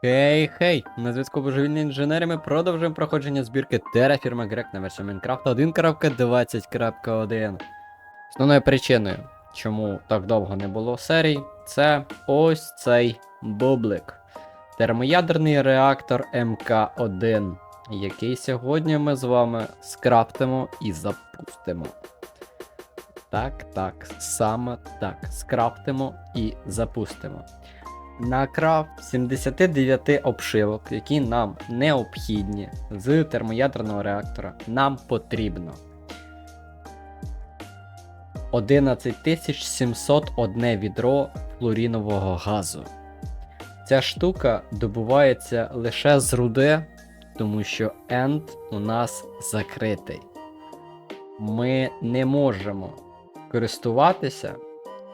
Хей, хей! На зв'язку божевільні інженери ми продовжуємо проходження збірки Terraform Grek на версії Minecraft 1.20.1. Основною причиною, чому так довго не було серій, це ось цей бублик. Термоядерний реактор МК1, який сьогодні ми з вами скрафтимо і запустимо. Так, так, саме так. Скрафтимо і запустимо. На крафт 79 обшивок, які нам необхідні з термоядерного реактора, нам потрібно 11701 відро флорінового газу. Ця штука добувається лише з руди, тому що енд у нас закритий. Ми не можемо користуватися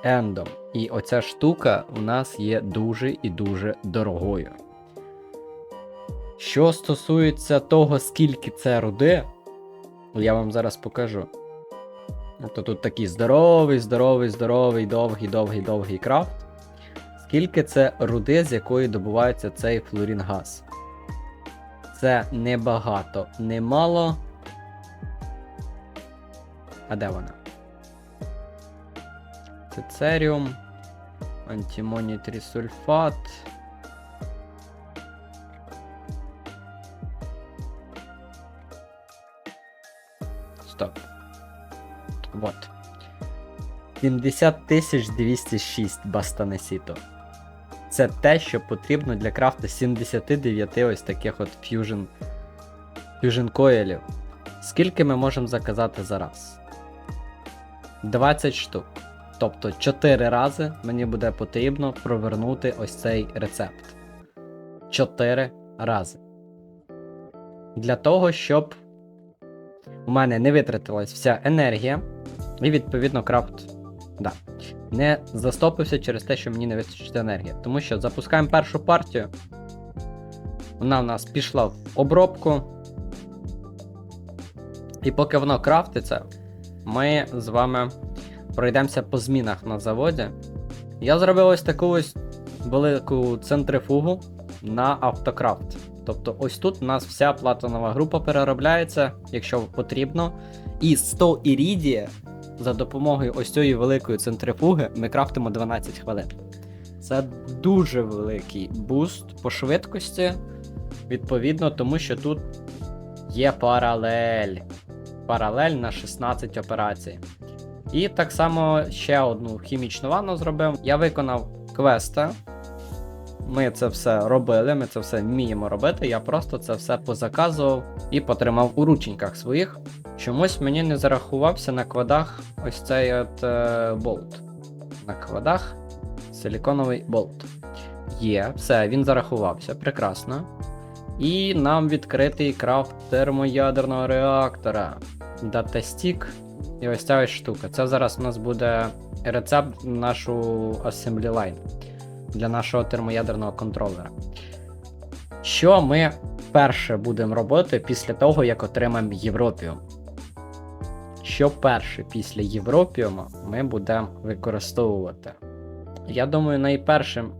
ендом. І оця штука у нас є дуже і дуже дорогою. Що стосується того, скільки це руди, я вам зараз покажу. Тобто тут такий здоровий, здоровий, здоровий, довгий, довгий, довгий крафт. Скільки це руди, з якої добувається цей флорінгаз? Це небагато, немало. А де вона? Цицеріум, антимоній трисульфат. Стоп. Вот. 70 206 бастанесіто. Це те, що потрібно для крафту 79 ось таких от фьюжн фьюжн коїлів. Скільки ми можемо заказати за раз? 20 штук. Тобто 4 рази мені буде потрібно провернути ось цей рецепт. 4 рази. Для того, щоб у мене не витратилась вся енергія, і відповідно крафт да, не застопився через те, що мені не вистачить енергії. Тому що запускаємо першу партію. Вона в нас пішла в обробку. І поки воно крафтиться, ми з вами пройдемося по змінах на заводі. Я зробив ось таку ось велику центрифугу на автокрафт. Тобто, ось тут у нас вся платинова група переробляється, якщо потрібно. І 100 ірідія за допомогою ось цієї великої центрифуги ми крафтимо 12 хвилин. Це дуже великий буст по швидкості, відповідно, тому що тут є паралель. Паралель на 16 операцій. І так само ще одну хімічну ванну зробив. Я виконав квести. Ми це все робили, ми це все вміємо робити. Я просто це все позаказував і потримав у рученьках своїх. Чомусь мені не зарахувався на квадах ось цей от е, болт. На квадах силіконовий болт. Є, все, він зарахувався, прекрасно. І нам відкритий крафт термоядерного реактора. Датастік. І ось ця ось штука. Це зараз у нас буде рецепт на нашу Assembly Line для нашого термоядерного контролера. Що ми перше будемо робити після того, як отримаємо Європіум? Що перше після Європіума ми будемо використовувати? Я думаю, найпершим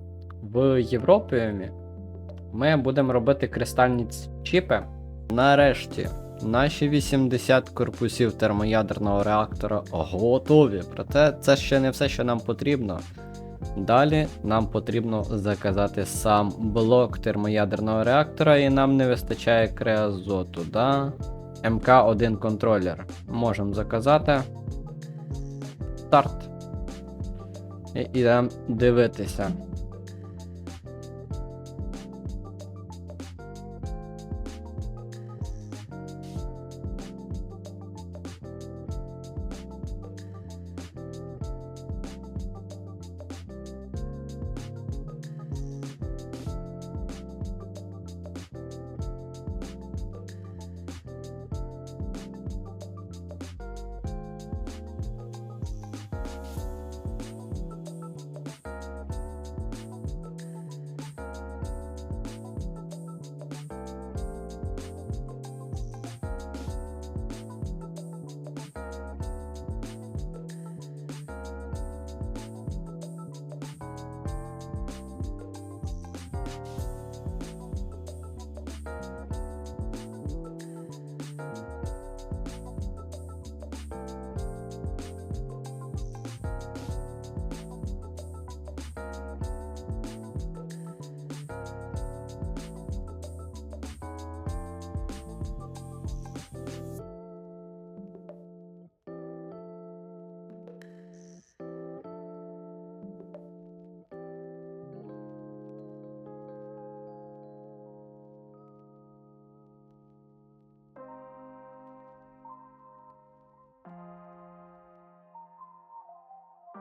в Європіумі ми будемо робити кристальні чіпи. Нарешті, наші 80 корпусів термоядерного реактора готові. Проте це ще не все, що нам потрібно. Далі нам потрібно заказати сам блок термоядерного реактора, і нам не вистачає креозоту, да? МК1 контролер. Можемо заказати. Старт. І ідемо дивитися.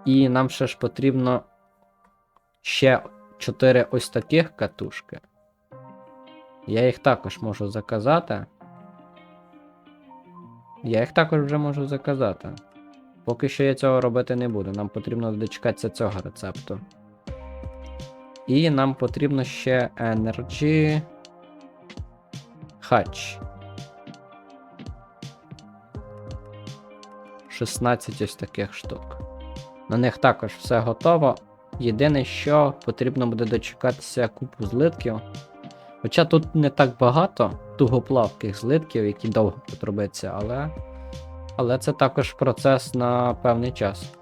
І нам ще ж потрібно ще 4 ось таких катушки. Я їх також можу заказати. Я їх також вже можу заказати. Поки що я цього робити не буду. Нам потрібно дочекатися цього рецепту. І нам потрібно ще Energy Hatch. 16 ось таких штук. На них також все готово. Єдине, що потрібно буде дочекатися купу злитків. Хоча тут не так багато тугоплавких злитків, які довго будуть але. Але це також процес на певний час.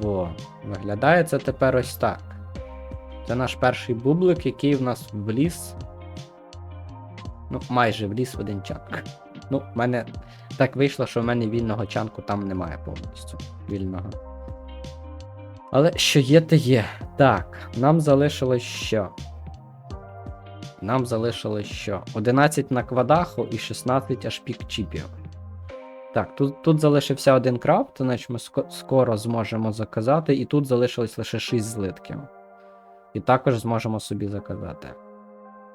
Во, виглядає це тепер ось так. Це наш перший бублик, який в нас вліз. Ну, майже вліз в один чанк. Ну, в мене так вийшло, що в мене вільного чанку там немає повністю. Вільного. Але що є, те є. Так, нам залишилось що? Нам залишилось що? 11 на квадаху і 16 аж пік чіпів. Так, тут, тут залишився один крафт, значить ми ско- скоро зможемо заказати, і тут залишилось лише 6 злитків. І також зможемо собі заказати.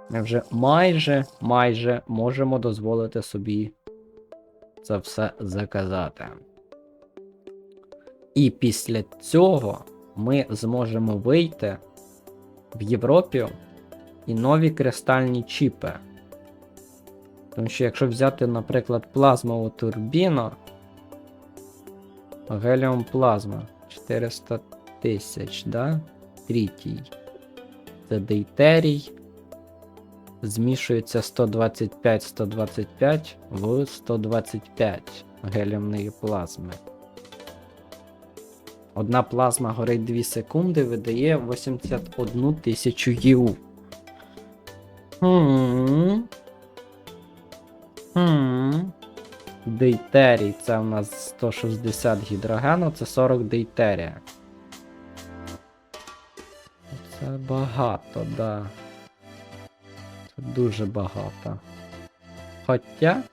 Ми вже майже, майже можемо дозволити собі це все заказати. І після цього ми зможемо вийти в Європі і нові кристальні чіпи. Тому що якщо взяти, наприклад, плазмову турбіну, геліум плазма 400 тисяч, да? Трітій. Це дейтерій. Змішується 125-125 в 125 геліумної плазми. Одна плазма горить 2 секунди, видає 81 тисячу ЄУ. Хм. Дейтерій це у нас 160 гідрогену, це 40 дейтерія. Це багато, да. Це дуже багато. Хоча.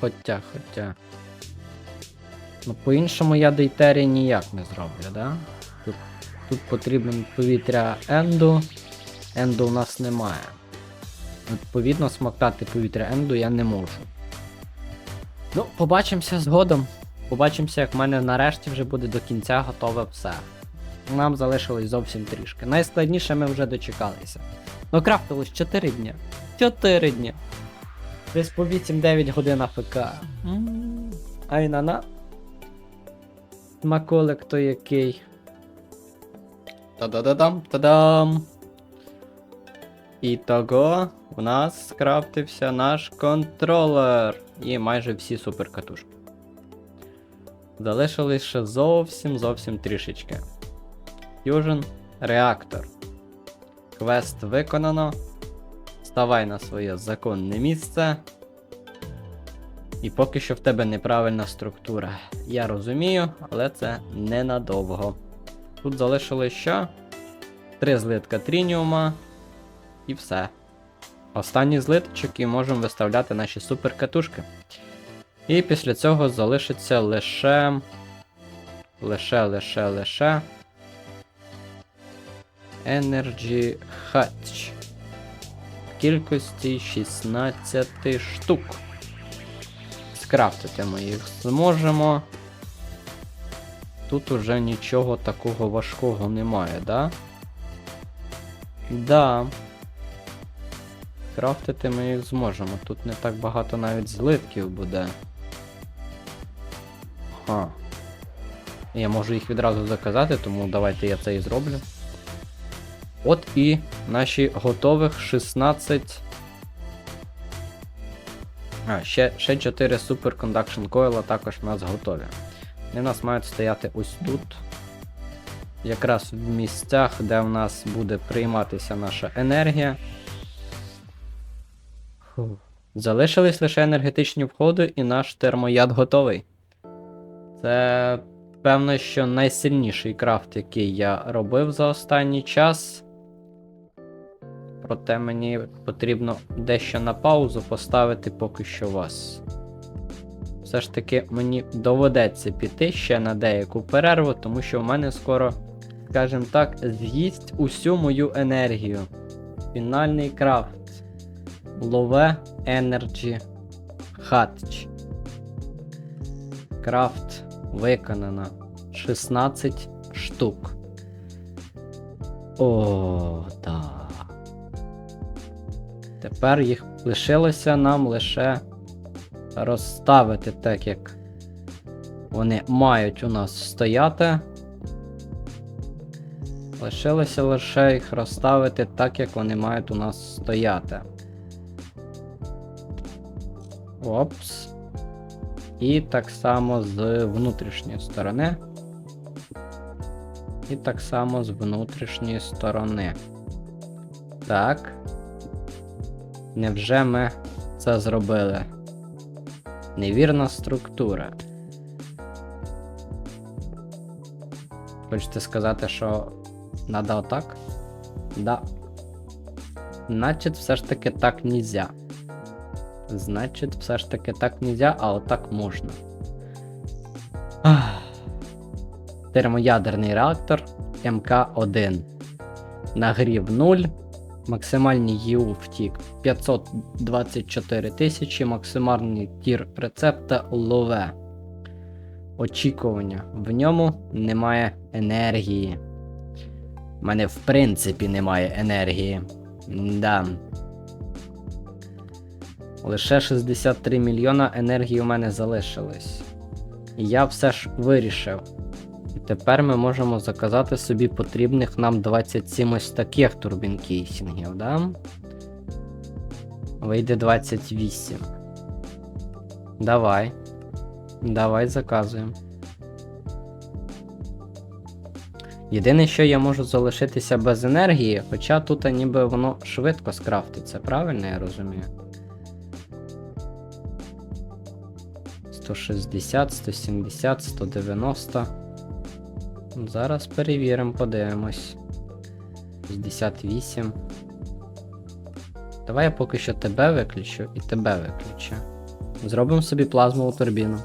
Хоча, хоча. Ну, по-іншому я дейтерій ніяк не зроблю, да? Тут, тут потрібен повітря енду. Енду у нас немає. Відповідно, смоктати повітря енду я не можу. Ну, побачимося згодом. Побачимося, як в мене нарешті вже буде до кінця готове все. Нам залишилось зовсім трішки. Найскладніше ми вже дочекалися. Ну, крафтилось 4 дні. 4 дні. Десь по 8-9 годин АФК. М, Ай на-на. Смаколик то який. Та-да-да-дам, та-дам. І того у нас скрафтився наш контролер. І майже всі суперкатушки. Залишилось ще зовсім зовсім трішечки. Fusion реактор. Квест виконано. Ставай на своє законне місце. І поки що в тебе неправильна структура. Я розумію, але це ненадовго. Тут залишилось що? Три злитка трініума. І все. Останній злиточок і можемо виставляти наші суперкатушки. І після цього залишиться лише. Лише, лише, лише. Energy Hatch. В кількості 16 штук. Скрафтити ми їх зможемо. Тут уже нічого такого важкого немає, да? Да. Крафтити ми їх зможемо. Тут не так багато навіть зливків буде. Ха. Я можу їх відразу заказати, тому давайте я це і зроблю. От і наші готових 16. А, ще, ще 4 Super Conduction Coil також у нас готові. Вони в нас мають стояти ось тут. Якраз в місцях, де в нас буде прийматися наша енергія. Залишились лише енергетичні входи, і наш термояд готовий. Це, певно, що найсильніший крафт, який я робив за останній час. Проте мені потрібно дещо на паузу поставити поки що вас. Все ж таки мені доведеться піти ще на деяку перерву, тому що в мене скоро, скажімо так, з'їсть усю мою енергію. Фінальний крафт. Лове Energy Hatch. Крафт виконано 16 штук. О, так. Тепер їх лишилося нам лише розставити так, як вони мають у нас стояти. Лишилося лише їх розставити так, як вони мають у нас стояти. Опс. І так само з внутрішньої сторони. І так само з внутрішньої сторони. Так. Невже ми це зробили? Невірна структура. Хочете сказати, що надо отак? Да. Значить, все ж таки так нельзя. Значить, все ж таки так нельзя, а отак можна. Термоядерний реактор МК1. Нагрів 0. Максимальний ЄУ втік 524 тисячі, максимальний тір рецепта лове. Очікування. В ньому немає енергії. У мене в принципі немає енергії. Да. Лише 63 мільйона енергії у мене залишилось. І я все ж вирішив. І тепер ми можемо заказати собі потрібних нам 27 ось таких турбін кейсінгів, да? Вийде 28. Давай. Давай заказуємо. Єдине, що я можу залишитися без енергії, хоча тут ніби воно швидко скрафтиться, правильно я розумію? 160, 170, 190. Зараз перевіримо, подивимось. 68. Давай я поки що тебе виключу і тебе виключу. Зробимо собі плазмову турбіну.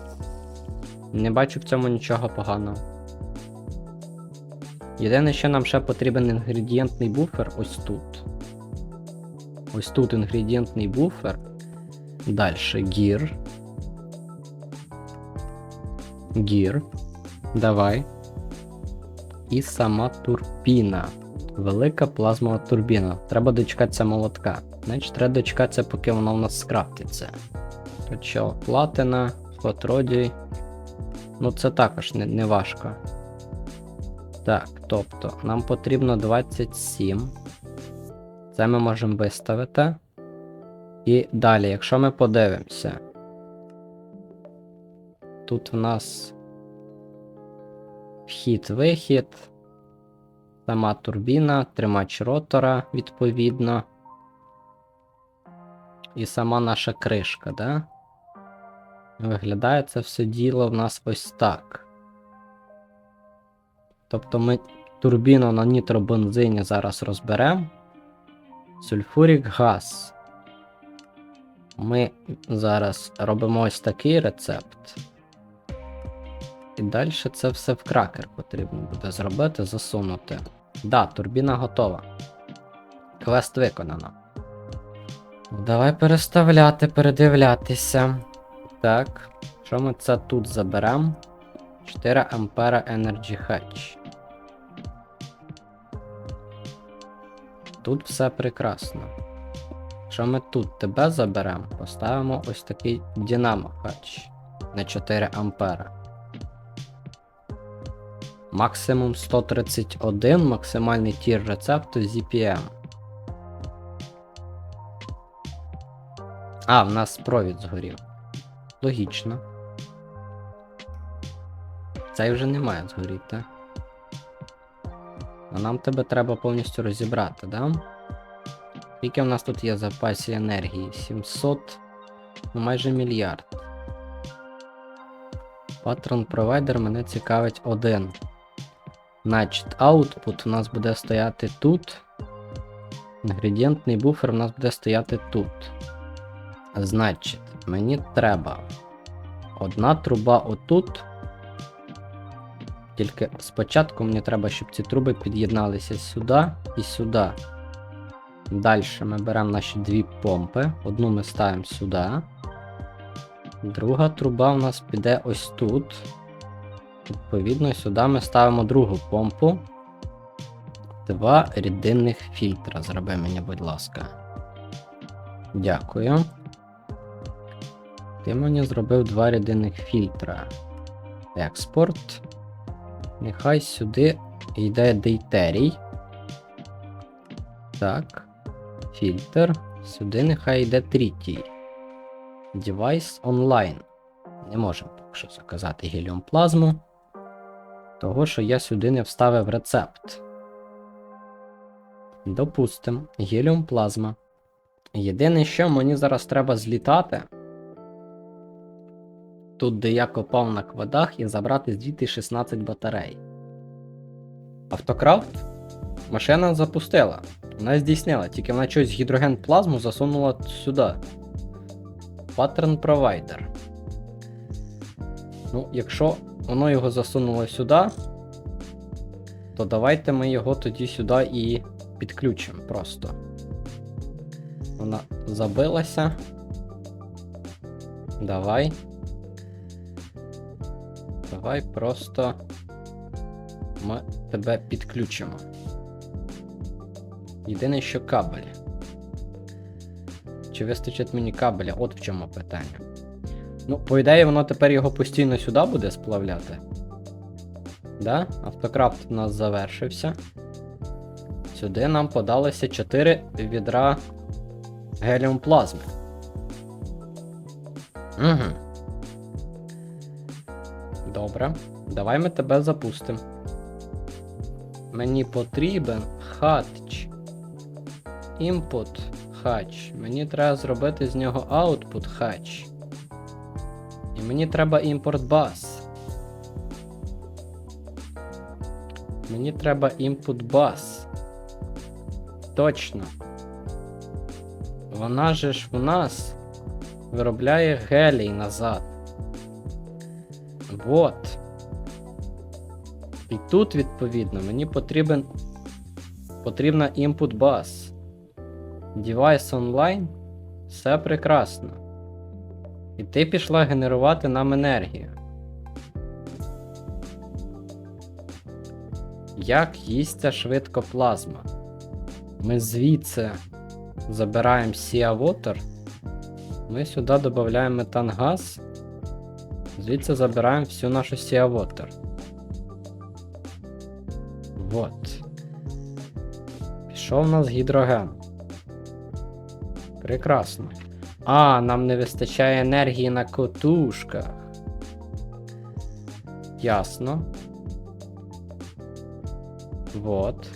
Не бачу в цьому нічого поганого. Єдине, що нам ще потрібен інгредієнтний буфер ось тут. Ось тут інгредієнтний буфер. Далі гір. Гір. Давай. І сама турбіна. Велика плазмова турбіна. Треба дочекатися молотка. Значить, треба дочекатися, поки воно в нас скрафтиться. То що, платина, фотродій. Ну, це також не, не важко. Так, тобто, нам потрібно 27. Це ми можемо виставити. І далі, якщо ми подивимося, тут в нас вхід-вихід, сама турбіна, тримач ротора, відповідно. І сама наша кришка, да? Виглядає це все діло в нас ось так. Тобто ми турбіну на нітробензині зараз розберемо. Сульфурік газ. Ми зараз робимо ось такий рецепт. І далі це все в кракер потрібно буде зробити, засунути. Да, турбіна готова. Квест виконано. Давай переставляти, передивлятися. Так. Що ми це тут заберемо? 4 ампера Energy Hatch. Тут все прекрасно. Що ми тут тебе заберемо? Поставимо ось такий Dynamo Hatch на 4 ампера. Максимум 131, максимальний тір рецепту ZPM. А, в нас провід згорів. Логічно. Цей вже не має згоріти. А нам тебе треба повністю розібрати, да? Скільки в нас тут є запасі енергії? 700, ну майже мільярд. Патрон провайдер мене цікавить один. Значить, output у нас буде стояти тут. Інгредієнтний буфер у нас буде стояти тут. Значить, мені треба одна труба отут. Тільки спочатку мені треба, щоб ці труби під'єдналися сюди і сюди. Далі ми беремо наші дві помпи. Одну ми ставимо сюди. Друга труба у нас піде ось тут. Відповідно, сюди ми ставимо другу помпу. Два рідинних фільтра. Зроби мені, будь ласка. Дякую. Ти мені зробив два рідинних фільтра. Експорт. Нехай сюди йде дейтерій. Так. Фільтр. Сюди нехай йде трітій. Device online. Не можемо поки що заказати геліум плазму. Того, що я сюди не вставив рецепт. Допустим, геліум плазма. Єдине, що мені зараз треба злітати. Тут, де я копав на квадах, і забрати звідти 16 батарей. Автокрафт машина запустила. Вона здійснила, тільки вона щось гідроген плазму засунула сюди. Паттерн провайдер. Ну, якщо воно його засунуло сюди, то давайте ми його тоді сюди і підключимо просто. Вона забилася. Давай. Давай просто ми тебе підключимо. Єдине, що кабель. Чи вистачить мені кабеля? От в чому питання. Ну, по ідеї, воно тепер його постійно сюди буде сплавляти. Да? Автокрафт у нас завершився. Сюди нам подалося 4 відра геліум плазми. Угу. Добре. Давай ми тебе запустимо. Мені потрібен хатч. Input хач. Мені треба зробити з нього output хач. І мені треба імпорт бас. Мені треба input бас. Точно. Вона же ж в нас виробляє гелій назад. Вот. І тут, відповідно, мені потрібен потрібна input bus. Device online. Все прекрасно. І ти пішла генерувати нам енергію. Як їсться швидко плазма? Ми звідси забираємо Sea Water. Ми сюди додаємо метангаз. Звідси забираємо всю нашу Sea Water. Вот. Пішов у нас гідроген. Прекрасно. А, нам не вистачає енергії на котушках. Ясно. Вот.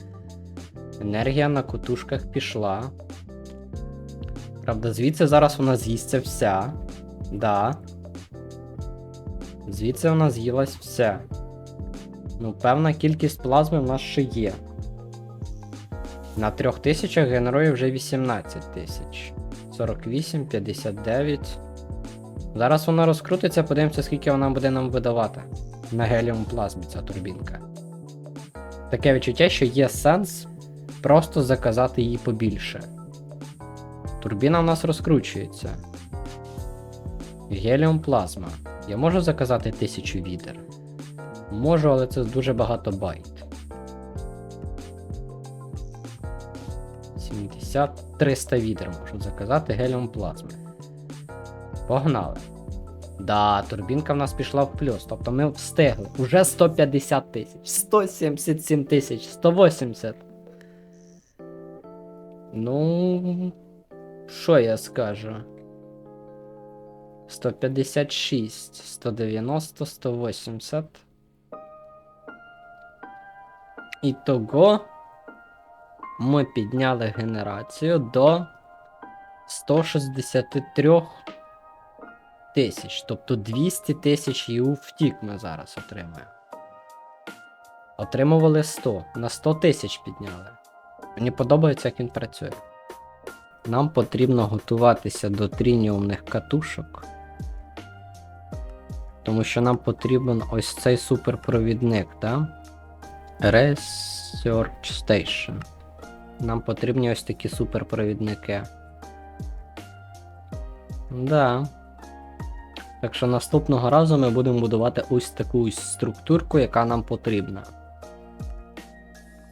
Енергія на котушках пішла. Правда, звідси зараз вона з'їсться вся. Да. Звідси вона з'їлась вся. Ну, певна кількість плазми в нас ще є. На 3000 генерує вже 18 тисяч. 48, 59. Зараз вона розкрутиться, подивимося, скільки вона буде нам видавати. На геліум плазмі ця турбінка. Таке відчуття, що є сенс просто заказати її побільше. Турбіна у нас розкручується. Геліум плазма. Я можу заказати 1000 відер? Можу, але це дуже багато байт. 70 300 відер можу заказати геліум плазми. Погнали. Да, турбінка в нас пішла в плюс. Тобто ми встигли. Уже 150 тисяч, 177 тисяч, 180. Ну. Що я скажу? 156, 190, 180. Ітого ми підняли генерацію до 163 тисяч. Тобто 200 тисяч ЄУ втік ми зараз отримаємо. Отримували 100. На 100 тисяч підняли. Мені подобається, як він працює. Нам потрібно готуватися до трініумних катушок. Тому що нам потрібен ось цей суперпровідник, так? Research Station. Нам потрібні ось такі суперпровідники. Да. Так що наступного разу ми будемо будувати ось таку структурку, яка нам потрібна.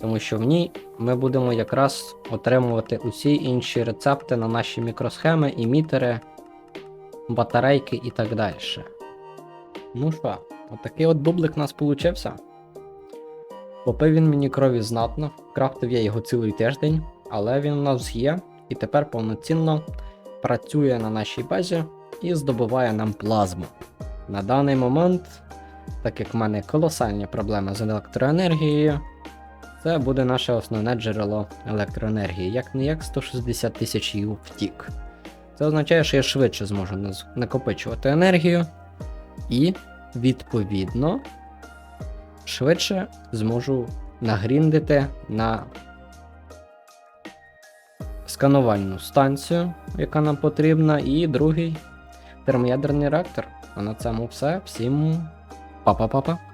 Тому що в ній ми будемо якраз отримувати усі інші рецепти на наші мікросхеми, імітери, батарейки і так далі. Ну що, отакий от бублик у нас получився. Попив він мені крові знатно, крафтив я його цілий тиждень, але він у нас є і тепер повноцінно працює на нашій базі і здобуває нам плазму. На даний момент, так як в мене колосальні проблеми з електроенергією, це буде наше основне джерело електроенергії, як не як 160 тисяч Ю втік. Це означає, що я швидше зможу накопичувати енергію і, відповідно, швидше зможу нагріндити на сканувальну станцію, яка нам потрібна, і другий термоядерний реактор. А на цьому все. Всім па-па-па-па.